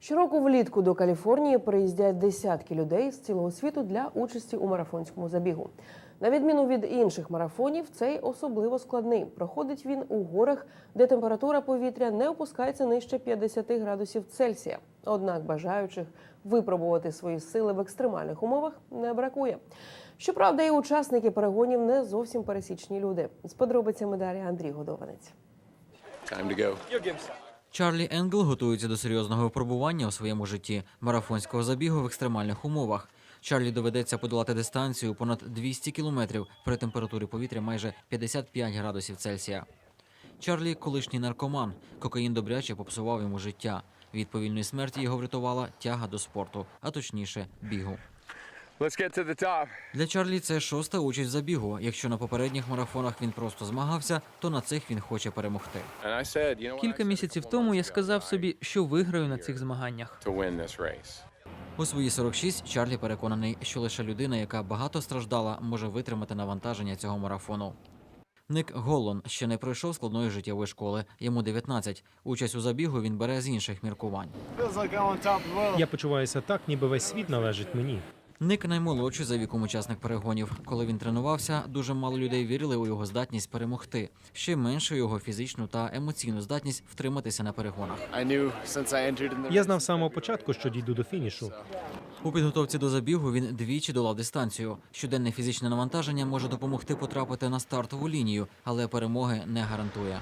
Щороку влітку до Каліфорнії приїздять десятки людей з цілого світу для участі у марафонському забігу. На відміну від інших марафонів, цей особливо складний. Проходить він у горах, де температура повітря не опускається нижче 50 градусів Цельсія. Однак бажаючих випробувати свої сили в екстремальних умовах не бракує. Щоправда, і учасники перегонів не зовсім пересічні люди. З подробицями далі Андрій Годованець. Time to go. Чарлі Енгл готується до серйозного випробування у своєму житті марафонського забігу в екстремальних умовах. Чарлі доведеться подолати дистанцію понад 200 кілометрів при температурі повітря майже 55 градусів Цельсія. Чарлі колишній наркоман. Кокаїн добряче попсував йому життя. Від повільної смерті його врятувала тяга до спорту, а точніше бігу. Let's get to the top. Для Чарлі це шоста участь в забігу. Якщо на попередніх марафонах він просто змагався, то на цих він хоче перемогти. And I said, you know what? I Кілька місяців тому я сказав собі, що виграю на цих змаганнях. to win this race. У свої 46 Чарлі переконаний, що лише людина, яка багато страждала, може витримати навантаження цього марафону. Ник Голлон ще не пройшов складної життєвої школи. Йому 19. Участь у забігу він бере з інших міркувань. Я почуваюся так, ніби весь світ належить мені. Ник наймолодший за віком учасник перегонів. Коли він тренувався, дуже мало людей вірили у його здатність перемогти. Ще менше його фізичну та емоційну здатність втриматися на перегонах. Я знав з самого початку, що дійду до фінішу. У підготовці до забігу він двічі долав дистанцію. Щоденне фізичне навантаження може допомогти потрапити на стартову лінію, але перемоги не гарантує.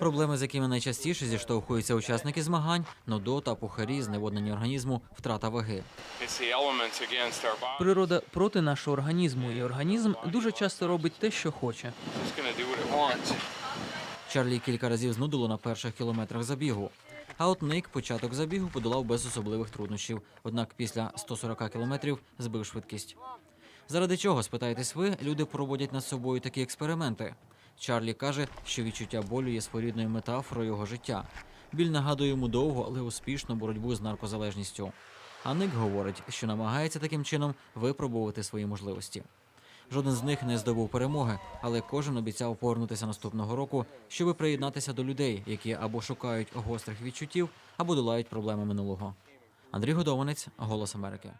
Проблеми, з якими найчастіше зіштовхуються учасники змагань, нудота, пухарі, зневоднення організму, втрата ваги. Природа проти нашого організму, і організм дуже часто робить те, що хоче. Чарлі кілька разів знудило на перших кілометрах забігу. А от Ник початок забігу подолав без особливих труднощів. Однак після 140 кілометрів збив швидкість. Заради чого, спитаєтесь ви, люди проводять над собою такі експерименти. Чарлі каже, що відчуття болю є своєрідною метафорою його життя. Біль нагадує йому довго, але успішну боротьбу з наркозалежністю. А Ник говорить, що намагається таким чином випробувати свої можливості. Жоден з них не здобув перемоги, але кожен обіцяв повернутися наступного року, щоби приєднатися до людей, які або шукають гострих відчуттів, або долають проблеми минулого. Андрій Годованець, Голос Америки.